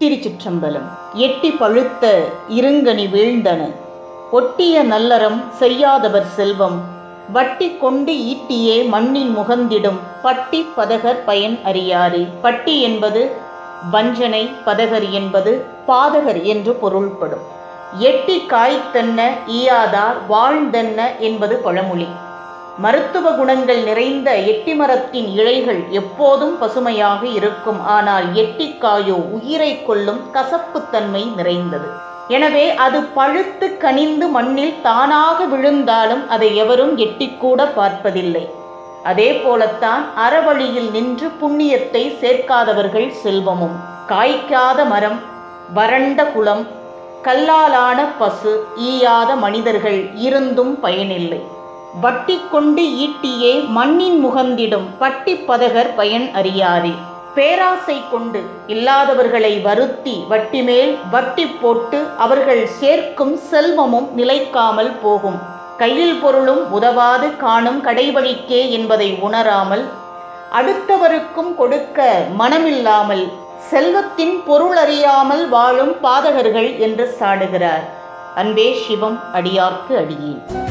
திருச்சிற்றம்பலம். எட்டி பழுத்த இருங்கனி வீழ்ந்தன. ஒட்டிய நல்லறம் செய்யாதவர் செல்வம். வட்டி கொண்டு ஈட்டியே மண்ணின் முகந்திடும். பட்டி பதகர் பயன் அறியாரே பட்டி என்பது வஞ்சனை பதகர் என்பது பாதகர் என்று பொருள்படும். எட்டி காய்த்தன்ன ஈயாதார் வாழ்ந்தென்ன என்பது பழமொழி. மருத்துவ குணங்கள் நிறைந்த எட்டி மரத்தின் இழைகள் எப்போதும் பசுமையாக இருக்கும். ஆனால் எட்டிக்காயோ உயிரை கொள்ளும் கசப்புத்தன்மை நிறைந்தது. எனவே அது பழுத்து கனிந்து மண்ணில் தானாக விழுந்தாலும் அதை எவரும் எட்டிக்கூட பார்ப்பதில்லை. அதே போலத்தான் அறவழியில் நின்று புண்ணியத்தை சேர்க்காதவர்கள் செல்வமும். காய்க்காத மரம் வறண்ட குளம் கல்லாலான பசு ஈயாத மனிதர்கள் இருந்தும் பயனில்லை. வட்டி கொண்டு ஈட்டியே மண்ணின் முகந்திடும் பட்டி பதகர் பயன் அறியாதே. பேராசை கொண்டு இல்லாதவர்களை வருத்தி வட்டி மேல் வட்டி போட்டு அவர்கள் சேர்க்கும் செல்வமும் நிலைக்காமல் போகும். கையில் பொருளும் உதவாது காணும் கடைவழிக்கே என்பதை உணராமல் அடுத்தவருக்கும் கொடுக்க மனமில்லாமல் செல்வத்தின் பொருள் அறியாமல் வாழும் பாதகர்கள் என்று சாடுகிறார். அன்பே சிவம் அடியார்க்கு அடியேன்.